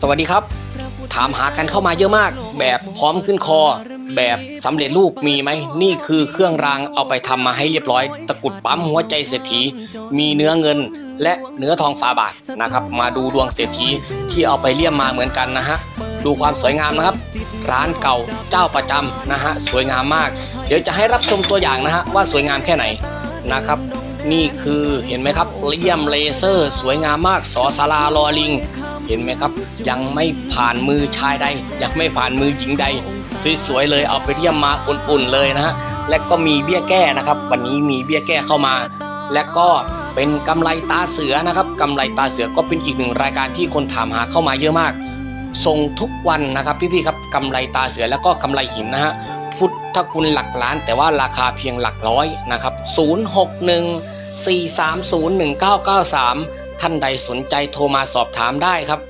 สวัสดีครับ ถามหากันเข้ามาเยอะมาก แบบพร้อมขึ้นคอ แบบสำเร็จรูปมีไหมนี่คือเครื่องรางเอาไปทำมาให้เรียบร้อย ตะกุดปั๊มหัวใจเศรษฐี มีเนื้อเงินและเนื้อทองฝาบาทนะครับ มาดูดวงเศรษฐีที่เอาไปเลี่ยมมาเหมือนกันนะฮะดูความสวยงามนะครับ ร้านเก่าเจ้าประจำนะฮะสวยงามมาก เดี๋ยวจะให้รับชมตัวอย่างนะฮะว่าสวยงามแค่ไหนนะครับ นี่คือเห็นไหมครับเลี่ยมเลเซอร์ สวยงามมากสอสาราลอลิง เห็นไหมครับ ยังไม่ผ่านมือชายใด ยังไม่ผ่านมือหญิงใด สวยๆเลยเอาไปเลี่ยมมาอุ่นๆเลยนะฮะและก็มีเบี้ยแก้นะครับ วันนี้มีเบี้ยแก้เข้ามา และก็เป็นกำไรตาเสือนะครับกำไรตาเสือก็เป็นอีกหนึ่งรายการที่คนถามหาเข้ามาเยอะมากส่งทุกวันนะครับพี่ๆครับกำไรตาเสือแล้วก็กำไรหินนะฮะพุทธคุณหลักล้านแต่ว่าราคาเพียงหลักร้อยนะครับ 061 4301993 ท่านใดสนใจโทรมาสอบถามได้ครับ